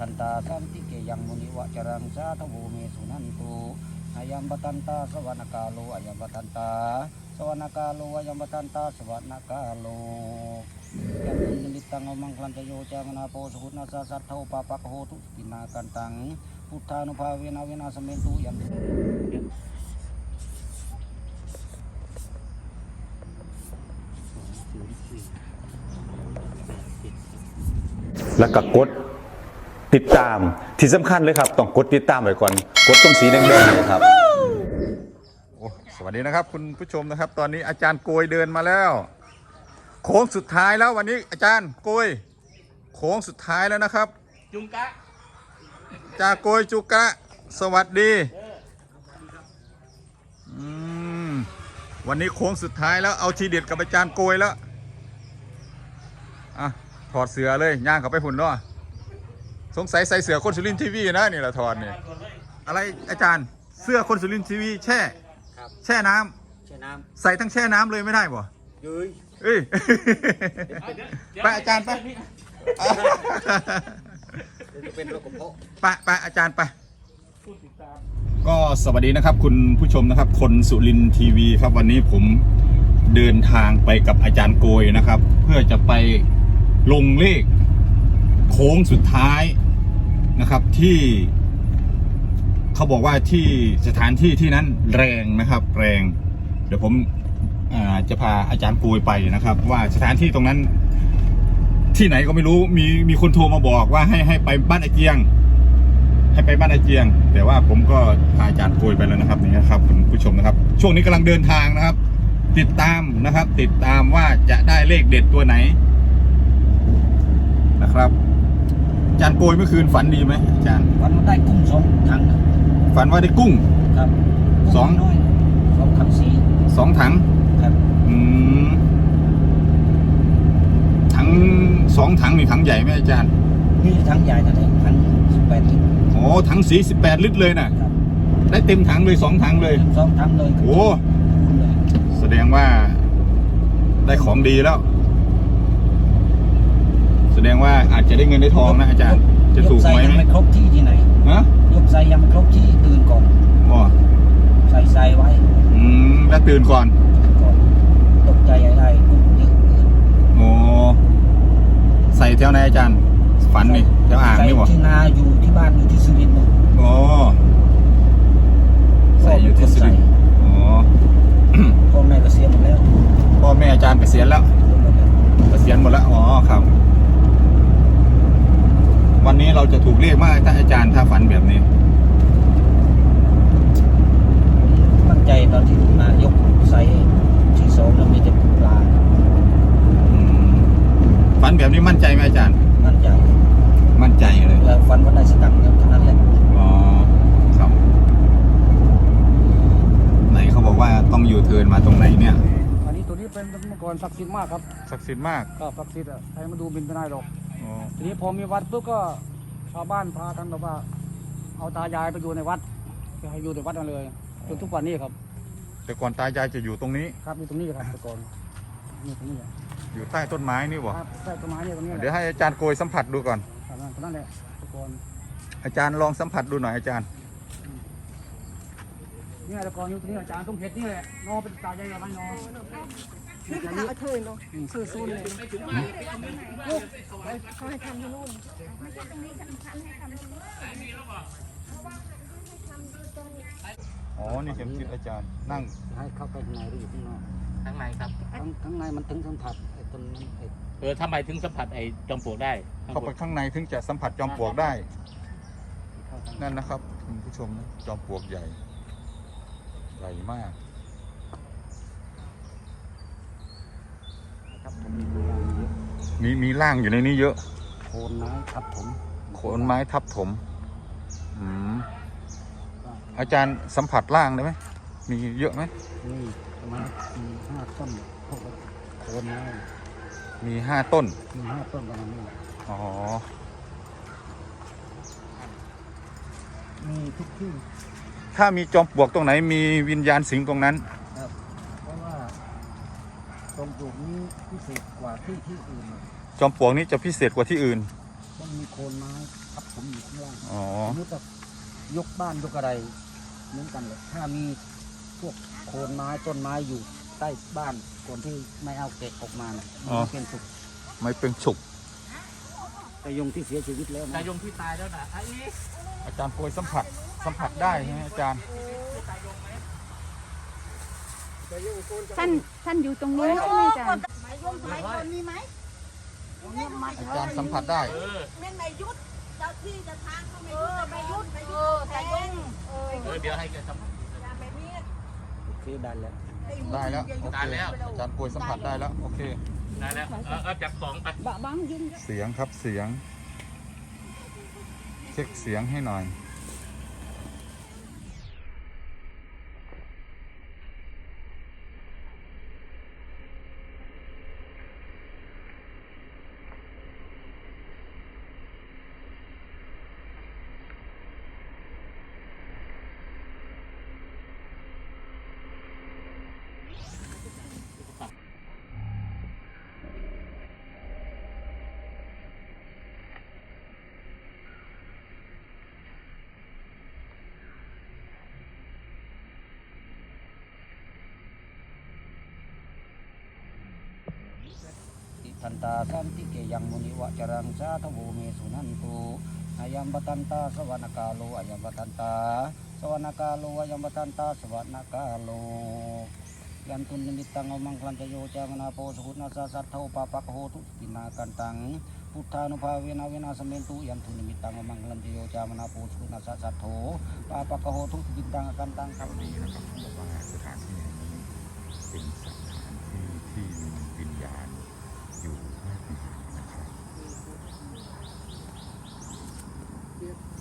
ทันตาสันติเกยังมุนิวจรังสาทโวเมสุนันตุอายัมปตันตาสวรรคาโลอายัมปตันตา สวรรคาโลอายัมปตันตาสวรรคาโลยังนิมิตตังอมังคลันตโยจามนาโปสุขุนาสาสัทธาปาปักโหตุกินากันตังพุทธานุภาเวนะเวนะสมเมตุยัม แล้วก็กด ติดตามที่สำคัญเลยครับ ต้องกดติดตามไว้ก่อน กดตรงสีแดงๆเนี่ยครับ โอ้สวัสดีนะครับ คุณผู้ชมนะครับ ตอนนี้อาจารย์โกยเดินมาแล้ว โค้งสุดท้ายแล้ววันนี้อาจารย์โกย โค้งสุดท้ายแล้วนะครับ จุงกะจาโกยจุกะ สวัสดีอืมวันนี้โค้งสุดท้ายแล้วเอาทีเด็ดกับอาจารย์โกยแล้วอะถอดเสือเลยย่างเขาไปหุ่นเนาะ สงสัยใส่เสือคนสุรินทร์ทีวีนะนี่แหละถอดนี่อะไรอาจารย์เสื้อคนสุรินทร์ทีวีแช่ ครับแช่น้ำใช่น้ใส่ทั้งแช่น้ำเลยไม่ได้บ่ำยืยเอ้ย ไปอาจารย์ไปจะเป็นโรคกระเพาะ ไปไปอาจารย์ไป ก็สวัสดีนะครับคุณผู้ชมนะครับ คนสุรินทร์ทีวีครับวันนี้ผมเดินทางไปกับอาจารย์โกยนะครับ เพื่อจะไปลงเลข โค้งสุดท้ายนะครับที่เขาบอกว่าที่สถานที่ที่นั้นแรงนะครับ แรง เดี๋ยวผมจะพาอาจารย์โกยไปนะครับ ว่าสถานที่ตรงนั้น ที่ไหนก็ไม่รู้มีมีคนโทรมาบอกว่าให้ให้ไปบ้านไอเจียง ให้ไปบ้านไอเจียง แต่ว่าผมก็พาอาจารย์โกยไปแล้วนะครับนี่นะครับคุณผู้ชมนะครับ ช่วงนี้กำลังเดินทางนะครับ ติดตามนะครับ ติดตามว่าจะได้เลขเด็ดตัวไหนนะครับ อาจารย์โกยเมื่อคืนฝันดีไหมอาจารย์วันมันได้กุ้งสองถังฝันว่าได้กุ้ง ครับสอง น้อยสองถังสีสองถังครับอืมถังสองถังนี่ถังใหญ่ไหมอาจารย์นี่ถังใหญ่นะเนี่ยถังสิบแปดลิตรโอ้ถังสีสิบแปดลิตรเลยนะครับได้เต็มถังเลยสองถังเลย สองถังเลยโอ้ คูณเลยแสดงว่า ได้ของดีแล้วแส ดงว่าอาจจะได้เงินได้ทองนะอาจารย์ จะถูกยใส่ไหมยังไหมไม่ครบที่ที่ไหนฮะยกใส่ยังไม่ครบที่ตื่นก่อนอ๋อใส่ใส่ไว้อืมแล้วตื่นก่อนก่อนตกใจอะไรกุ้งเยอะเกินโอ้ใส่แถวไหนอาจารย์ ฝันนี่แถวอ่างใส่นี่บ่ที่นาอยู่ที่บ้านอยู่ที่สุรินทร์นู่นโอ้ใส่อยู่ที่สุรินทร์อ๋อ พ่อแม่ก็เสียหมดแล้วพ่อแม่อาจารย์เกษียณแล้วเกษียณหมดแล้ว อ๋อครับ วันนี้เราจะถูกเรียกมากถ้าอาจารย์ถ้าฝันแบบนี้มั่นใจตอนที่มายกใส่ที่สองแล้วมีแต่ปลาอืมฝันแบบนี้มั่นใจไหมอาจารย์ มั่นใจ มั่นใจเลยแล้วฟันว่าได้สตังค์แล้วเท่านั้นแหละอ๋อครับไหนเขาบอกว่าต้องอยู่เทิร์นมาตรงไหนเนี่ยอันนี้ตัวนี้เป็นเมื่อก่อนศักดิ์สิทธิ์มากครับศักดิ์สิทธิ์มากก็ศักดิ์สิทธิ์อะใครมาดูบินไม่ได้หรอกอ๋อ ทีนี้พอมีวัดปุ๊บก็ชาวบ้านพากันแบบว่า เอาตายายไปอยู่ในวัดไปให้อยู่ในวัดมาเลยจนทุกวันนี้ครับแต่ก่อนตายายจะอยู่ตรงนี้ ครับอยู่ตรงนี้ครับแต่ก่อนนี่ตรงนี้แหละอยู่ใต้ต้นไม้นี่บ่ครับใต้ต้นไม้เนี่ยตรงนี้แหเดี๋ยวละให้อาจารย์โกยสัมผัสดูก่อนครับตรงนั้นแหละแต่ก่อนอาจารย์ลองสัมผัสดูหน่อยอาจารย์นี่แต่ก่อนอยู่ตรงนี้อาจารย์ต้องเพชรนี่แหละนอเป็นตายายอะไรนอนี่ค่ะ เอาเธอเนาะสู้ๆเลยลูกเขาให้ทำที่นู่นอ๋อ นี่เข็มทิศอาจารย์ นั่ง ให้เข้าไปข้างในหรืออยู่ข้างนอกข้างในครับข้างข้างในมันถึงสัมผัสไอ้ต้นนั้นไอ้เออทำไมถึงสัมผัสไอ้จอมปลวกได้ข้างเข้าบไปนข้างในถึงจะสัมผัสจอมปลวกได้ เข้าข้างใน นั่นนะครับคุณผู้ชมนะจอมปลวกใหญ่ ใหญ่มาก ครับผ มมีตัวอย่างเยอะมีมีร่างอยู่ในนี้เยอะ โคนไม้ทับผมโขนไม้ทับถมอืมอาจารย์สัมผัสร่างได้ไหมมีเยอะไหมนี่ประมาณมีห้าต้นพวกโคนไม้มีห้าต้น มีห้าต้นประมาณนี้อ๋อ มีทุกที่ ถ้ามีจอมปลวกตรงไหน มีวิญญาณสิงตรงนั้น ครับเพราะว่า ตรงปลูกนี้พิเศษกว่าที่ที่อื่นจอมปลวกนี้จะพิเศษกว่าที่อื่นต้นมีโคนไม้ทับผมอยู่ข้างล่างอ๋อ สมมติว่ายกบ้านยกอะไรเหมือนกันเลยถ้ามีพวกโคนไม้ต้นไม้อยู่ใต้บ้านคนที่ไม่เอาเกะออกมานะมันจะเป็นสุขไม่เป็นฉุก แต่ยงที่เสียชีวิตแล้วนายนะยงที่ตายแล้วนะไอ้อีอาจารย์โกยสัมผัสสัมผัสได้ใช่ไหมอาจารย์ ท่านท่านอยู่ตรงนู้นใช่ไหมอาจารย์สมัยรุ่นสมัยก่อนมีไหมอาจารย์สัมผัสได้เออแม่นไม่ยุดเจ้าที่เจะทางก็ไม่ยุดไม่ยุดไม่ยุดแต่ยุ่งเออเออเดี๋ยวให้แกสัมภาษณ์อย่าแบบนี้โอเคได้แล้วได้แล้วโอเคได้แล้วอาจารย์โกยสัมผัสได้แล้วโอเคได้แล้วเออเอาจากสองไปบะบังยิงเสียงครับเสียง เช็คเสียงให้หน่อย ทันตาสัมติเกยังมุนิวจรังสาธโวเมสุนันตุอายัมปตันตาสวรรคาโลอายัมปตันตาสวรรคาโลอายัมปตันตาสวรรคาโลยันตุนิมิตตังอมังคลันจโยจามนาโพสุขุนาสาสัทโทปาปะโหทุตินากันตังพุทธานุภาเวนะเวนะสเมนตุยันตุนิมิตตังอมังคลันจโยจามนาโพสุขุนาสาสัทโทปาปะโหทุตินากันตังครับดีนะครับบอกว่าสถานที่แห่งนี้เป็นสถานที่ที่มีวิญญาณอยู่มากมายนะครับ อ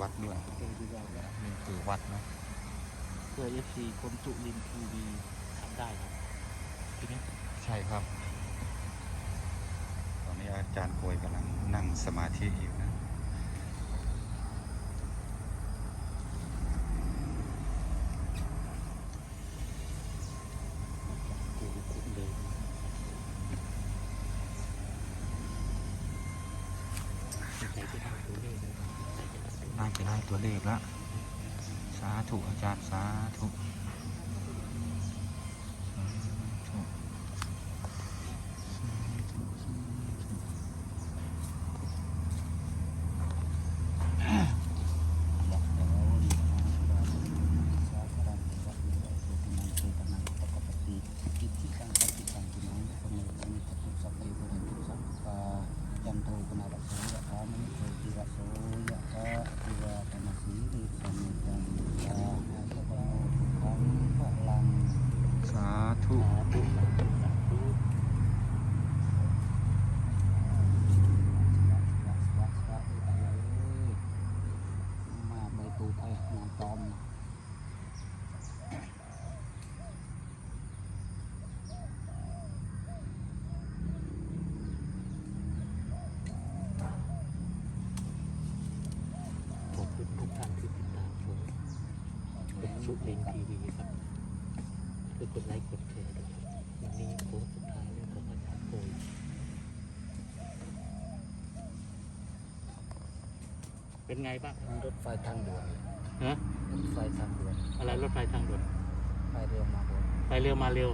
ว่าอยู่ใกล้วัดด้วยเจอดีกว่าแล้วนี่คือวัดนะเพื่อเอฟซีคนสุรินทร์ทีวีทำได้ครับทีนี้ใช่ครับ ตอนนี้อาจารย์โกยกำลังนั่งสมาธิอยู่นะ กูคุ้นเลย น่าจะได้ ตัวเลขละสาธุอาจารย์สาธุ สุรินทร์ทีวีครับคือกดไลค์กดแชร์ด้วยครับวันนี้โค้งสุดท้ายของอาจารย์โกย เป็นไงบ้างรถไฟทางด่วนฮะรถไฟทางด่วนอะไรรถไฟทางด่วนไปเร็วมาเร็วไปเร็วมาเร็ว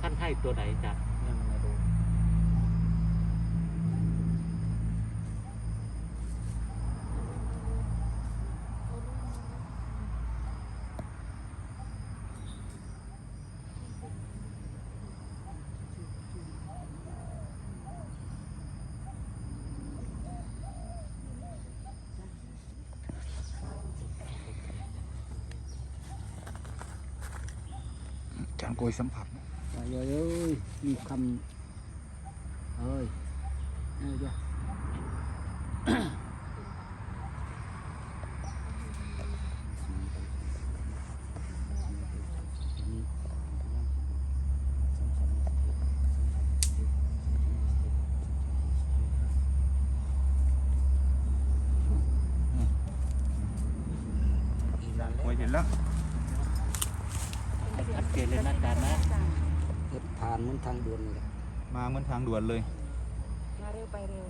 ท่านให้ตัวไหนจ้ะ จางโกยสัมผัสไปเลยเอ้ยมีคำเอ้ยนี่จ้ะ โกยเห็นแล้ว ชัดเจนเลยนะอาจารย์นะ รถผ่านเหมือนทางด่วนนี่แหละ มาเหมื อนทางด่วนเลย มาเร็วไปเร็ว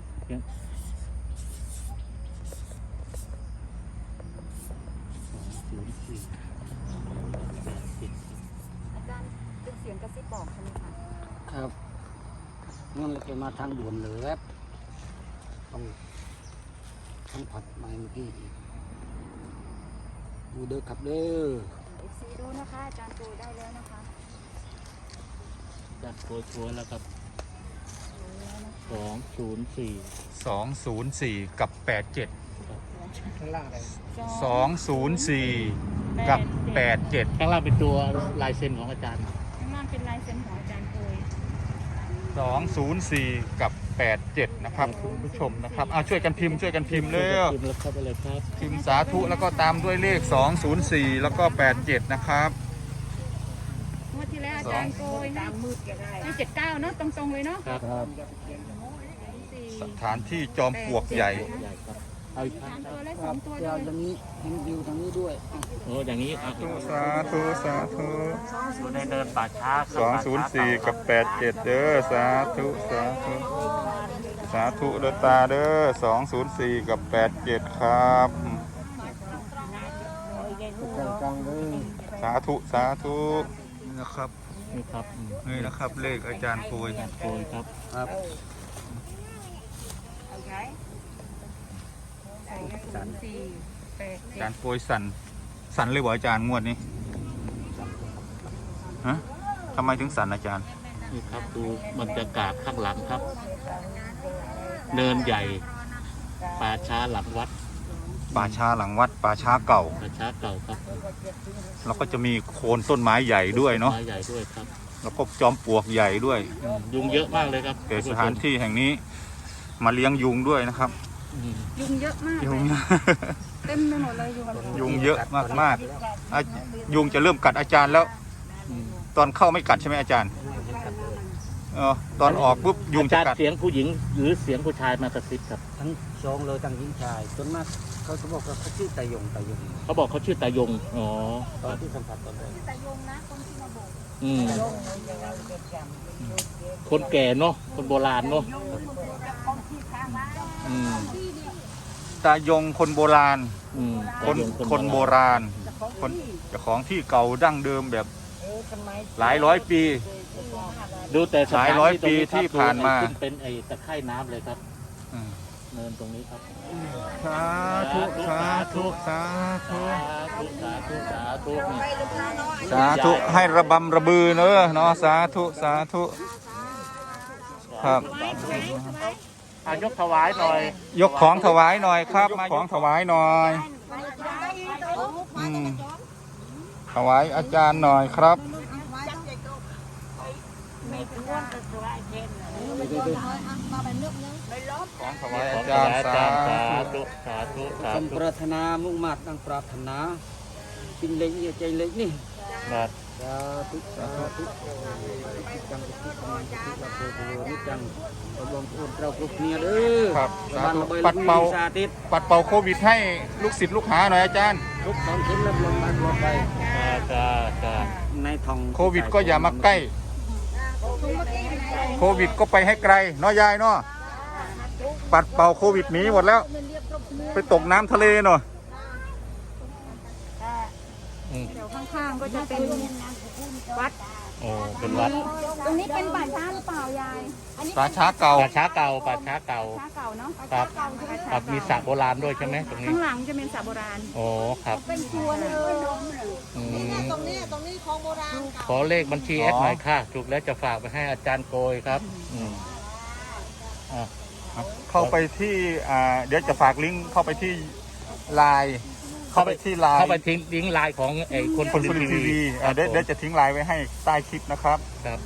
ศูนย์สี่แปดสิบอาจารย์เป็นเสียงกระซิบบอกใช่ไหมคะครับนั่นเลยจะมาทางด่วนเลยครับต้องทั้งผัดมาเมื่อกี้อีกดูเด้อครับเด้อเอฟซีดูนะคะอาจารย์โกได้แล้วนะคะอาจารย์โกยชัวร์แล้วครับ สองศูนย์สี่สองศูนย์สี่กับแปดเจ็ดข้างล่างอะไรสองศูนย์สี่กับแปดเจ็ดข้างล่างเป็นตัวลายเซ็นของอาจารย์ ข้างล่างเป็นลายเซ็นของอาจารย์โกยสองศูนย์สี่กับแปดเจ็ดนะครับคุณผู้ชมนะครับเอาช่วยกันพิมพ์ช่วยกันพิมพ์เร็วพิมพ์แล้วเข้าไปเลยครับ พิมพ์สาธุแล้วก็ตามด้วยเลข 204 แล้วก็ 87 นะครับ งวดที่แล้วอาจารย์โกยนะให้เจ็ดเก้าเนาะตรงๆเลยเนาะครับครับ สถานที่จอมปลวกใหญ่ ใหญ่ครับเอาอีกครั้สามตัวและสองตัวเดี๋ยวด้วยอย่างนี้เห็นวิวทางนี้ด้วยอะโอ้อย่างนี้อะสาธุสาธุอยู่ในเนินป่าช้าครับ204 กับ 87 เด้อสาธุสาธุสาธุเด้อตาเด้อ204 กับ 87 ครับ กลางๆเลยสาธุสาธุนี่นะครับนี่ครับอืมนี่นะครับเลขอาจารย์โกยอาจารย์โกยครับครับ สี่แปดอาจารย์โกยสันสันเลยบ่อาจารย์งวดนี้ฮะทำไมถึงสันอาจารย์นี่ครับดูบรรยากาศข้างหลังครับ เนินใหญ่ ป่าช้าหลังวัด ป่าช้าหลังวัดป่าช้าเก่า ป่าช้าเก่าครับแล้วก็จะมีโคนต้นไม้ใหญ่ด้วยเนาะไม้ใหญ่ด้วยครับแล้วก็จอมปลวกใหญ่ด้วยอืมยุงเยอะมากเลยครับเกิดสถานที่แห่งนี้ มาเลี้ยงยุงด้วยนะครับอืมยุงเยอะมากยุเลงยเต็มไปหมดเลยยุงยุงเยอะมากๆอะยุงจะเริ่มกัดอาจารย์แล้วอืมตอนเข้าไม่กัดใช่ไหมอาจารย์ เออตอนออกปุ๊บยุงอาจะจารย์กัดเสียงผู้หญิงหรือเสียงผู้ชายมากระซิบครับ ทั้งสองเลยทั้งหญิงชายส่วนมากเขาจะบอกว่าเขาชื่อตายงตายงเขาบอกเขาชื่อตายง อ๋อตอนที่สัมผัสตอนแรกแต่ยุงนะคนที่มาบอกอืมคนแก่เนาะคนโบราณเนาะอืมตายงคนโบราณ อืมคนตายงคนโบราณคนเจ้าของที่เก่าดั้งเดิมแบบหลายร้อยปี ดูแต่สถหลายร้อยปีตงที่ผ่านมาดูไอ้ขึ้เป็นไอ้ตะไคร่น้ำเลยครับ อืมเนินตรงนี้ครับสาธุสาธุสาธุ สาธุสาธุสาธุนี่สาธุให้ระบำระบือเนอะเนาะสาธุสาธุ ครับ อายกถวายหน่อยยกของถวายหน่อยครับมาของถวายหน่อยอืมถวายอาจารย์หน่อยครับ ของถวายอาจารย์สาธุสาธุสาสมธุปรารถนามุ่งมาตั้งปรารถนากินเล็กอย่าใจเล็กนี่บัดสาธุสาธุจังทุกข์กำลังทุกข์รับรู้ตัวนี้จังระบมอุ่นเราครุกเนียเด้อครับสาธุปัดเป่าสาธิตปัดเป่าโควิดให้ลูกศิษย์ลูกหาหน่อยอาจารย์ ทุกสองชิ้นรับลงมาตัวไป จ้จ้าจ้าในทองโควิดก็อย่ามาใกล้ โควิดก็ไปให้ไกลเนาะยายเนาะปัดเป่าโควิดหนีหมดแล้ว ไปตกน้ำทะเลเนาะเดี๋ยวข้างๆก็จะเป็นวัด โอ้เป็นวัดตรงนี้เป็นป่าช้าหรือเปล่ายายอันนี้ป่าช้าเก่าป่าช้าเก่าป่าช้าเก่าช้าเก่าเนาะครับเก่าใช่ไหมครับมีสระโบราณด้วยใช่ไหมตรงนี้ข้างหลังจะเป็นสระโบราณโอ้ครับเป็นชวนเลยอืมตรงนี้ตรงนี้ของโบราณขอเลขบัญชีแอดหน่อยค่ะถูกแล้วจะฝากไปให้อาจารย์โกยครับอืมอะเข้าไปที่อ่าเดี๋ยวจะฝากลิงก์เข้าไปที่ไลน์ เข้าไปที่ไลน์เข้าไปทิ้งลิงก์ไลน์ของไอ้คนคนสุรินทร์ทีวีอ่าเดี๋ยวเดี๋ยวจะทิ้งไลน์ไว้ให้ใต้คลิปนะครับครับ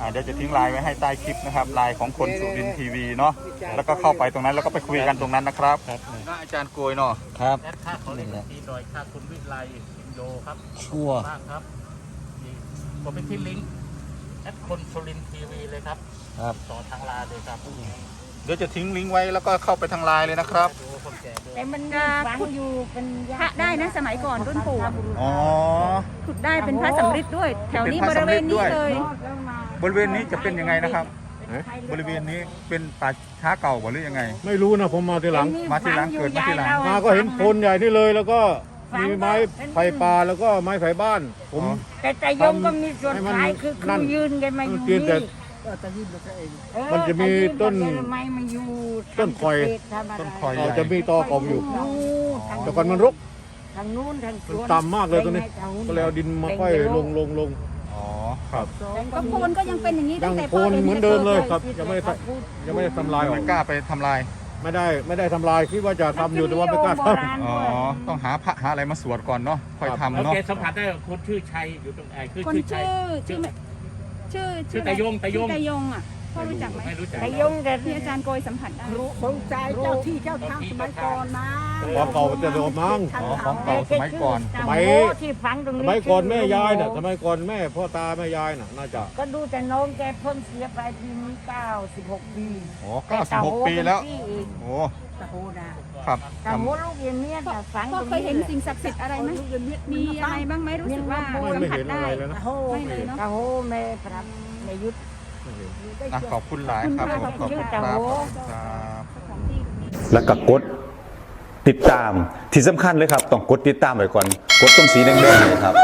อ่าเดี๋ยวจะทิ้งไลน์ไว้ให้ใต้คลิปนะครับไลน์ของคนสุรินทร์ทีวีเนาะแล้วก็เข้าไปตรงนั้นแล้วก็ไปคุยกันตรงนั้นนะครับครับนะอาจารย์โกยเนาะครับแอดค่าขอเลขบัญชีหน่อยค่าคุณวิไลพิมโยครับชัวร์มากครับนี่ผมไปที่ลิงก์แอดคนสุรินทร์ทีวีเลยครับครับต่อทางไลน์เลยครับ เดี๋ยวจะทิ้งลิงก์ไว้แล้วก็เข้าไปทางไลน์เลยนะครับดูคนแก่ด้วยแต่มันฝังอยู่เป็นพระได้นะสมัยก่อนรุ่นปู่อะ อ๋อ ขุดได้เป็นพระสำริดด้วย แถวนี้เป็นบพระริเวณสำริดด้นี้วยเลย บริเวณนี้จะเป็นยังไงนะครับ บริเวณนี้เป็นป่าช้าเก่าบ่หรือยังไง ไม่รู้นะผมมาทีหลัง มาทีหลังเกิดมาทีหลัง มาก็เห็นโพนใหญ่นี่เลยแล้วก็มีไม้ไผ่ป่าแล้วก็ไม้ไผ่บ้าน ผมอ๋อแต่แต่ยมก็มีส่วนให้มันขายคือคนั่รูนยืนกันมาอยู่เพียงแต่นี่ เออมันจะมีต้นแต่ยืไม้มาอยู่ต้นคอยทำอะไรต้นคอยใหเราญ่จะมีตอกอมอยู่นู่นทางแต่ก่อนมันรกทางนู้นทางสมันวนต่ำมากเลยตรงนี้ทางก็เลยเอาดินมาค่อยลงลงลงอ๋อครับ ก็โพนก็ยังเป็นอย่างนี้ยัตั้งงแต่โพนเหมือนเดิมเลยครับยังไม่ได้ ยังไม่ได้ทำลายออไม่กกล้าไปทำลาย ไม่ได้ไม่ได้ทำลายคิดว่าจะทำอยู่แต่ว่าไม่กล้าทำ อ๋อ ต้องหาพระหาอะไรมาสวดก่อนเนาะ ค่อยครับทำแล้วเนาะแกสัมผัสได้ว่าคนชื่อชัยอยู่ตรงไหนคือคนชื่อชัยชื่อชื่อ ชื่อชื่อตายงตายง ชื่อตายงอะพ่อรู้จักไหมไม่รู้จักแต่ยงแต่ที่อาจารย์โกยสัมผัสได้ สงสัยเจ้าที่เจ้าทางสมัยก่อนนะความเก่าจะโดดมั้ง อ๋อของเก่าสมัยก่อน สมัยโอ้ที่ฝังตรงสนี้มัยก่อนแม่ยายน่ะชื่สอมัยก่อนแม่พ่อตาแม่ยายน่ะน่าจะก็ดูแต่น้องแกเพิ่งเสียไปปีนี้96ปีอ๋อ96ปีแล้วต่โหเป็นพี่อีกโอ้ ตะโหนะ ครับตะโหลูกอย่างเนี้ยแต่ฝังพ่อตรงเคยนี้เห็นแหละสิ่งศักดิ์สิทธิ์อะไรไหมมีอะไรบ้างไหมรู้สึกว่าไม่สัมไม่ผัสเห็นได้อะไรเลยนะตะโหไม่เลยเนอะตะโหแม่พระแม่ยุทธอะขอบคุณหลายครับผมขอบคุณครับขอบคุณครับ แล้วก็กดติดตามที่สำคัญเลยครับ ต้องกดติดตามไว้ก่อน กดตรงสีแดงๆเนยครับ